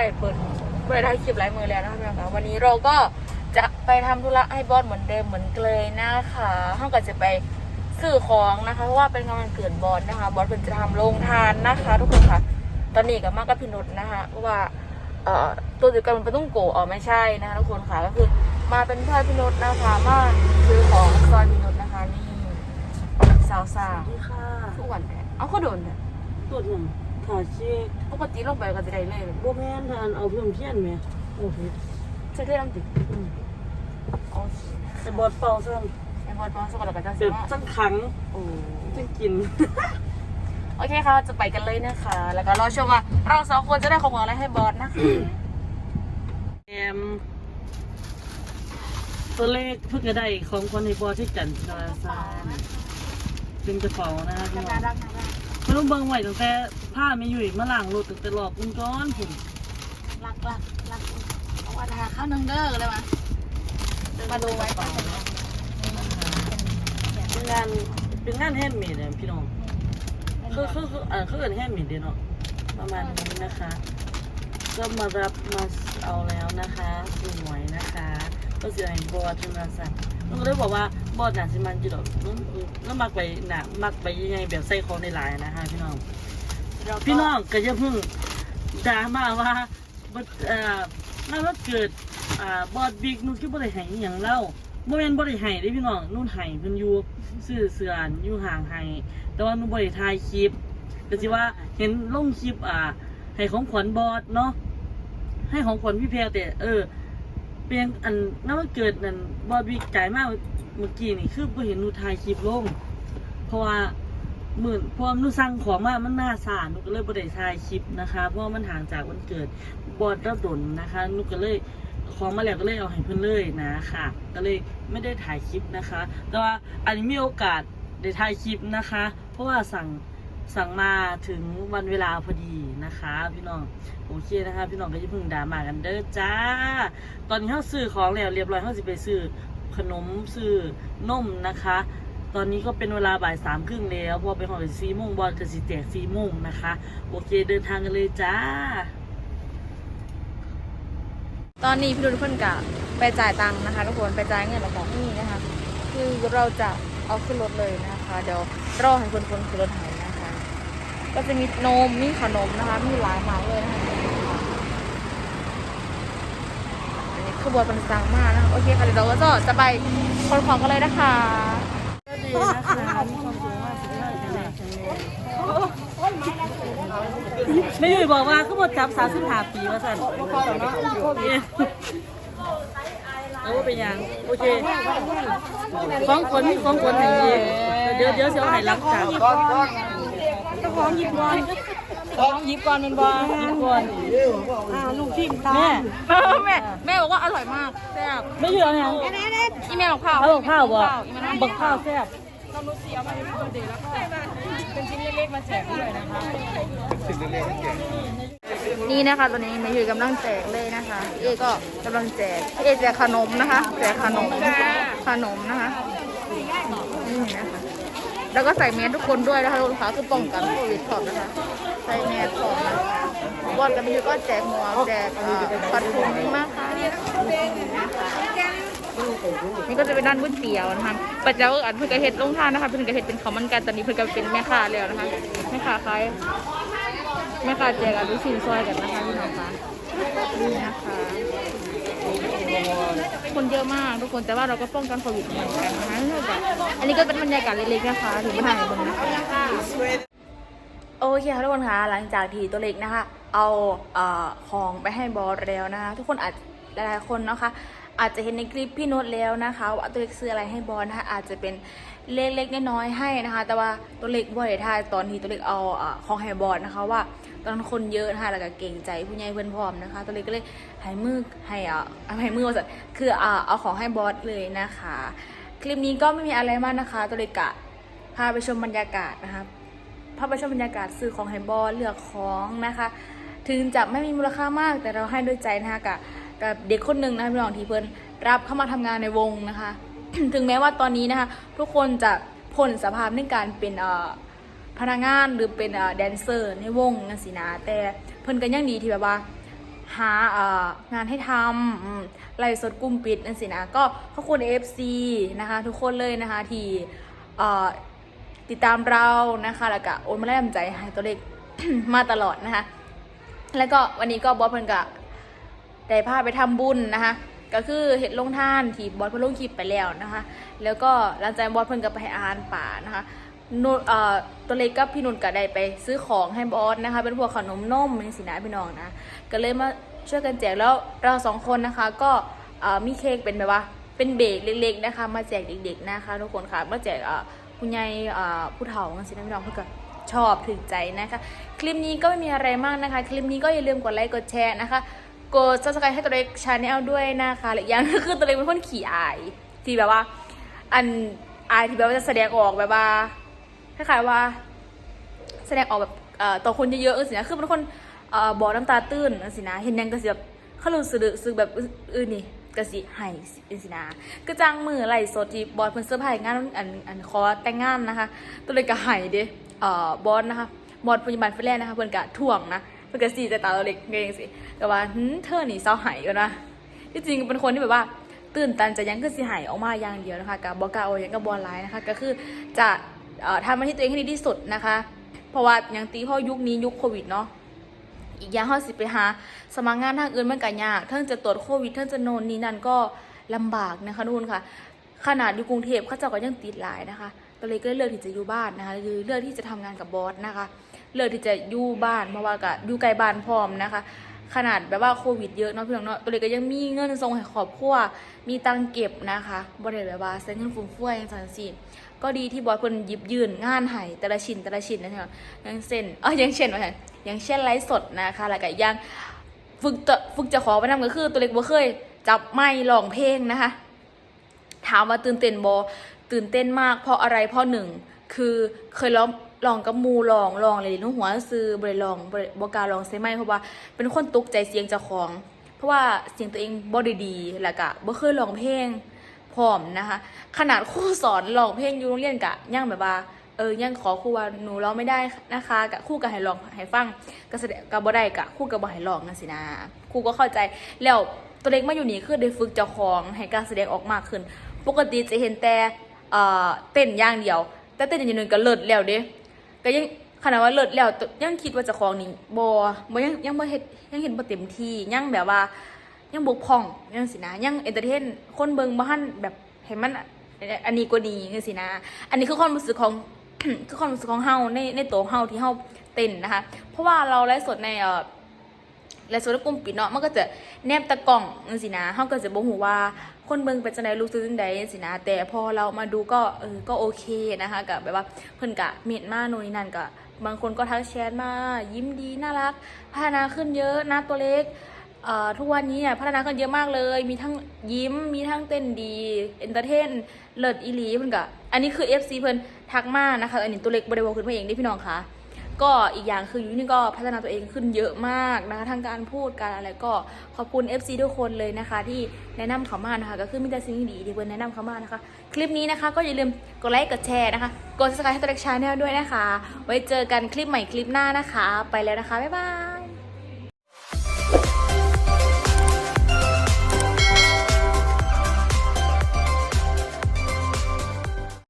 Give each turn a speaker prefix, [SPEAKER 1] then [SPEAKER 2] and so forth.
[SPEAKER 1] ได้เปิดไม่ได้ถ่ายคลิปหลายมือแล้วนะคะพี่น้องคะวันนี้เราก็จะไปทำธุระให้บอสเหมือนเดิมเหมือนเคยนะคะห้องก็จะไปซื้อของนะคะเพราะว่าเป็นงานวันเกิดบอสนะคะ บอสเป็นจะทำโรงทานนะคะ ทุกคนค่ะ ตอนนี้กับมากกับพี่นุชนะคะเพราะว่าเอ่อตัวเดียวกันมันเป็นต้องโกะอ๋อไม่ใช่นะคะทุกคนค่ะก็คือมาเป็นเพื่อนพี่นุชนะคะมาซื้อของซอยพี่นุชนะคะนี่สาว
[SPEAKER 2] สวัสดีค่ะ
[SPEAKER 1] ๆทุกวันแท้เอาก็โดนเนี่ย
[SPEAKER 2] ตรวจหยัง ขาเช็ค
[SPEAKER 1] ปกติลงไปก็จะได้เลย
[SPEAKER 2] บ่แม่นทานเอาเพิ่มเทียนไหมโอ้โห
[SPEAKER 1] ใช่ที่น้ำติด
[SPEAKER 2] อืม
[SPEAKER 1] โอ้ย
[SPEAKER 2] แต่บอดเป่าซ้
[SPEAKER 1] ไอ้บอสบอสสกอตกับเจ้าำสิ
[SPEAKER 2] แบบ
[SPEAKER 1] ว่า
[SPEAKER 2] จังขัง
[SPEAKER 1] โอ้
[SPEAKER 2] จังกิน
[SPEAKER 1] โอเคค่ะ จะไปกันเลยนะคะ แล้วก็รอชมว่าเราสองคนจะได้ของอะไรให้บอสนะคะ
[SPEAKER 2] แอมตัวเลขเพิ่งจะได้ของคนในบอที่จันทราซานเป็นกระเป๋านะคะพี่น้อง ไม่ต้องเบิ่งไว้ตั้งแต่ผ้าไม่อยู่มาล่างรถตั้งแต่รอบคุณก้อนผม
[SPEAKER 1] รักรักรักเอาว่าทาข้าวนึงเด้อเลยมามาดูไว้ก่อน
[SPEAKER 2] เป็นงานเป็นงานแฮนด์เมดอะพี่น้องคือคือคืออ่าคือเป็นแฮนด์เมดเดเนาะประมาณนี้นะคะ ก็มารับมาเอาแล้วนะคะสวยนะคะ ก็เสียงบอดเป็นมาสั่นน้องก็เลยบอกว่าบอดหนาสิมันจุดอกน้องน้องมักไปหนามักไปยังไงแบบใส่ของในหลายๆนะคะพี่น้อง พี่น้องก็จะเพิ่งด่ามาว่าบ่เอ่อน่าว่าเกิดอ่าบอดบิ๊กนุ่นคือบ่ได้ให้อหย่างเล่าบ่แม่นบ่ได้ให้เด้พี่น้องนุ่นให้เพิ่นอยู่ซื้อเสือนอยู่ห่างให้แต่ว่านุ่นบ่ได้ถ่ายคลิปก็สิว่าเห็นลงคลิปอ่าให้ของขวัญบอดเนาะให้ของขวัญพี่แพรแต่เออ เป็นอันน่าว่าเกิดนั่นบอดบิ๊กจ่ายมากเมื่อกี้นี่คือบ่เห็นหนูถ่ายคลิปลง เพราะว่าหมื่นเพราะว่าหนูสั่งของมามันน่าสารหนูก็เลยบ่ได้ถ่ายคลิปนะคะ เพราะว่ามันห่างจากวันเกิดบอดรับดนนะคะหนูก็เลยของมาแล้วก็เลยเอาให้เพิ่นเลยนะค่ะ ก็เลยไม่ได้ถ่ายคลิปนะคะ แต่ว่าอันนี้มีโอกาสได้ถ่ายคลิปนะคะ เพราะว่าสั่ง สั่งมาถึงวันเวลาพอดีนะคะ พี่น้องโอเคนะคะ พี่น้องก็อย่พิ่งด่ามากันเด้อจ้า ตอนนี้เขาซื้อของแล้วเรียบร้อยเขาสิไปซื้อขนมซื้อนมนะคะ ตอนนี้ก็เป็นเวลาบ่ายสามครึ่งแล้วพอไปหอยสี่โมงบอลกับสิแจกสี่โมงนะคะ โอเคเดินทางกันเลยจ้า
[SPEAKER 1] ตอนนี้พี่ดุลเพิ่นกะไปจ่ายตังค์นะคะทุกคนไปจ่ายเงินแล้วก็นี่นะคะ คือเราจะเอาขึ้นรถเลยนะคะ เดี๋ยวรอให้คนคนขึ้นรถหาย ก็จะมีนม มีขนมนะคะ มีหลายหมากเลยนะคะอันนี้คือบอดเป็นสั่งมากนะคะ โอเคค่ะเดี๋ยวเราก็จะไปคนของกันเลยนะคะ
[SPEAKER 2] ก็ดีนะคะมีความสุขมากสุขมากแข็งแรงแข็งแรงไม่อยู่บอกว่าก็หมดจับสามสิบห้าปีว่าสั่นเอาว่าเป็นยังโอเคของคนมีของคนให้ยีเดี๋ยวเดี๋ยวเสียวให้หลังจาก
[SPEAKER 1] จ้า องหยิบก่อนเจ้าของหยิบก่อนเป็นบอล
[SPEAKER 2] ยิบก่อน
[SPEAKER 1] อ่าลูกพิมตา
[SPEAKER 2] แม่
[SPEAKER 1] แม่แม่บอกว่าอร่อยมากแซ่บ
[SPEAKER 2] ไม่อยู่เอายัง
[SPEAKER 1] อีเมลของข้าว
[SPEAKER 2] เอาบักข้าวบ่
[SPEAKER 1] อีเมล
[SPEAKER 2] บักข้าวแซ่บ
[SPEAKER 1] เป็นชิ้นเล็กๆมาแจกด้วยนะคะนี่นะคะตอนนี้แม่ยุ้ยกำลังแจกเลยนะคะพี่เอก็กำลังแจกพี่เอแจกขนมนะคะ แจกขนมขนมนะคะนี่นะคะ แล้วก็ใส่แมสทุกคนด้วยนะคะลูกค้าคือป้องกันโควิดพร้อมนะคะ ใส่แมสพร้อมนะคะบอลกับพี่ยุ้ยก็แจกหมวกแจกปัดผมนะคะนี่ก็จะเป็นด้านก๋วยเตี๋ยวนะคะปัจจัยอันเพื่อนกระเฮ็ดลงทานนะคะ เพื่อนกระเฮ็ดเป็นข้าวมันไกันตอนนี้เพื่อนก็เป็นแม่ค้าแล้วนะคะ แม่ค้าขายแม่ค้าแจกอันลูกชิ้นซอยกันนะคะพี่น้องคะนี่นะคะ เยอะมากทุกคนแต่ว่าเราก็ป้องกันโควิดเหมือนกันนะคะอันนี้ก็เป็นบรรยากาศเล็กๆนะคะถึงมาถ่ายบนนะคะโอเคค่ะทุกคนคะหลังจากที่ตัวเล็กนะคะ เอาเอ่อของไปให้บอสแล้วนะคะทุกคนอาจหลายๆคนนะคะอาจจะเห็นในคลิปพี่โน้ตแล้วนะคะว่าตัวเล็กซื้ออะไรให้บอสนะคะอาจจะเป็นเล็กๆน้อยๆให้นะคะ แต่ว่าตัวเล็กบ่อยทายตอนที่ตัวเล็กเอาเอ่อของให้บอสนะคะว่า ตอนคนเยอะนะคะแล้วก็เก่งใจผู้ใหญ่เพื่อนพร้อมนะคะตัวเล็กก็เลยให้มือให้อ่อเอาให้มือว่าสัตว์คือเอ่อเอาของให้บอสเลยนะคะ คลิปนี้ก็ไม่มีอะไรมากนะคะ ตัวเล็กกะพาไปชมบรรยากาศนะคะพาไปชมบรรยากาศซื้อของให้บอสเลือกของนะคะ ถึงจะไม่มีมูลค่ามากแต่เราให้ด้วยใจนะคะกับกับเด็กคนหนึ่งนะคะพี่น้องที่เพื่อนรับเข้ามาทำงานในวงนะคะ ถึงแม้ว่าตอนนี้นะคะ ทุกคนจะพ้นสภาพในการเป็นเอ่อ พนักงานหรือเป็นแดนเซอร์ในวงนั่นสินะแต่เพิ่นก็ยังดีที่แบบว่าหาเอ่องานให้ทำไล่สดกลุ่มปิดนั่นสินะก็ขอบคุณ FC นะคะ ทุกคนเลยนะคะที่เอ่อติดตามเรานะคะ แล้วก็โอนมาแรงใจให้ตัวเลขมาตลอดนะคะ แล้วก็วันนี้ก็บอสเพิ่นก็ได้พาไปทำบุญนะคะ ก็คือเห็ดลงท่านที่บอสเพิ่นลงคลิปไปแล้วนะคะ แล้วก็หลังจากบอสเพิ่นก็ไปอาหารป่านะคะ นุเอ่อตัวเล็กกับพี่นุ่นก็ได้ไปซื้อของให้บอสนะคะ เป็นพวกขนมนมนี่สินะพี่น้องนะ ก็เลยมาช่วยกันแจกแล้วเราสองคนนะคะก็เอ่อมีเค้กเป็นแบบว่าเป็นเบรกเล็กๆนะคะ มาแจกเด็กๆนะคะทุกคนค่ะมาแจกเอ่อคุณยายเอ่อผู้เฒ่ากันสินะพี่น้องเพื่อก็ชอบถึงใจนะคะ คลิปนี้ก็ไม่มีอะไรมากนะคะ คลิปนี้ก็อย่าลืมกดไลค์กดแชร์นะคะ กด subscribe ให้ตัวเล็กชาแนลด้วยนะคะและอีกอย่างก็คือตัวเล็กเป็นคนขี้อายที่แบบว่า อันอายที่แบบว่าจะแสดงออกแบบว่า คล้ายๆว่า แสดงออกแบบต่อคนเยอะๆสินะคือเป็นคนบอกน้ำตาตื้นสินะ เห็นยังก็สิแบบเขารู้สึกแบบอื่นนี่ก็สิให้เออสินะก็จ้างมือไหลสดที่บอสเพิ่นเซอร์ไพรส์งานอันอันขอแต่งงานนะคะ ตัวเลยก็ให้เด้เอ่อบอสนะคะบอสปัจจุบันเฟรนนะคะเพิ่นก็ถ่วงนะเพิ่นก็สีใจตาตัวเล็กเองสิแต่ว่าเธอนี่เศร้าหายกันนะที่จริงเป็นคนที่แบบว่า ตื่นตันจะยังคือสิหายออกมาอย่างเดียวนะคะกับบอกาเอย่างกับบอลไลน์นะคะก็คือจะ ทำหน้าที่ตัวเองให้ดีที่สุดนะคะ เพราะว่าอย่างตีพ่อยุคนี้ยุคโควิดเนาะอีกอย่างเขาสิไปหาสมัครงานทางอื่นมันก็ยากเทั้งจะตรวจโควิดเทั้งจะโนนนี่นั่นก็ลำบากนะคะทุกคนค่ะ ขนาดอยู่กรุงเทพเขาเจ้าก็ยังติดหลายนะคะก็เลยก็เลือกที่จะอยู่บ้านนะคะคือเลือกที่จะทำงานกับบอสนะคะ เลือกที่จะอยู่บ้านเพราะว่าก็อยู่ไกลบ้านพร้อมนะคะ ขนาดแบบว่าโควิดเยอะเนาะพี่น้องเนาะตัวเลยก็ยังมีเงินส่งให้ครอบครัวมีตังเก็บนะคะบ่ได้แบบว่าใช้เงินฟุ่มเฟือยอย่างนั้นสิก็ดีที่บอสเพิ่นยิบยืนงานให้แต่ละชิ้นแต่ละชิ้นนะพี่น้อย่างเช่นอออย่างเช่นว่าไงอย่างเช่นไลฟ์สดนะคะแล้วก็ย่างฝึกจะฝึกจะขอไปนำก็คือ ตัวเล็กบ่เคยจับไมค์ร้องเพลงนะคะ ถามว่าตื่นเต้นบอตื่นเต้นมากเพราะอะไรเพราะหนึ่งคือเคยร้อง ลองกับมูลองลองเลยนุ่หัวซื้อบริลองบริบการลองใช่ไหมเพราะว่าเป็นคนตกใจเสียงเจ้าของ เพราะว่าเสียงตัวเองบอดีดีๆแล้วก็บ่เคยร้องเพลงพร้อมนะคะ ขนาดครูสอนร้องเพลงอยู่โรงเรียนกะยังแบบว่าเออยังขอครูว่าหนูร้องไม่ได้นะคะกะครูก็ให้ร้องให้ฟังก็แสดงก็บ่ได้กะครูก็บ่ให้ร้องนั่นสินะครูก็เข้าใจแล้วตัวเล็กมาอยู่นี่คือได้ฝึกเจ้าของให้การแสดงออกมากขึ้น ปกติจะเห็นแต่เอ่อเต้นอย่างเดียว แต่เต้นอย่างหนึงก็เลิศแล้วเด้ ก็ยังขนาดว่าเลิศแล้วยังคิดว่าจะของนี่บ่บ่ยังยังบ่เฮ็ดยังเห็นบ่เต็มที่ยังแบบว่า ยังบกพร่องยังสินะยังเอนเตอร์เทนคนเบิงบ่ทันแบบให้มันอันนี้กว่านี้จังสินะ อันนี้คือความรู้สึกของคือความรู้สึกของเฮาในในตัวเฮาที่เฮาเต้นนะคะ เพราะว่าเราไลฟ์สดในเอ่อและส่วนกลุ่มปิดเนาะมันก็จะแนบตะกล่องจังซี่นะเฮาก็จะบ่ฮู้ว่า คนเบิ่งเป็นจังไดรู้สึกจังไดจังซี่นะ แต่พอเรามาดูก็เออก็โอเคนะคะก็แบบว่าเพิ่นก็เมตมาโน่นนี่นั่นก็บางคนก็ทักแชทมายิ้มดีน่ารัก พัฒนาขึ้นเยอะหนะตัวเล็กเอ่อทุกวันนี้อะพัฒนาขึ้นเยอะมากเลย มีทั้งยิ้ม มีทั้งเต้นดีเอนเตอร์เทน เลิศอีหลีเพิ่นก็อันนี้คือ FC เพิ่นทักมานะคะ อันนี้ตัวเล็กบ่ได้บอกขึ้นมาเองเด้พี่น้องคะ ก็อีกอย่างคือยูนี่ก็พัฒนาตัวเองขึ้นเยอะมากนะคะทางการพูดการอะไรก็ขอบคุณ FC ทุกคนเลยนะคะ ที่แนะนำเขามานะคะ ก็คือมีแต่สิ่งดีที่เพื่อนแนะนำเขามานะคะ คลิปนี้นะคะ ก็อย่าลืมกดไลค์กดแชร์นะคะกด subscribe ให้ตัวเล็กชาแนลด้วยนะคะ ไว้เจอกันคลิปใหม่คลิปหน้านะคะ ไปแล้วนะคะบ๊ายบาย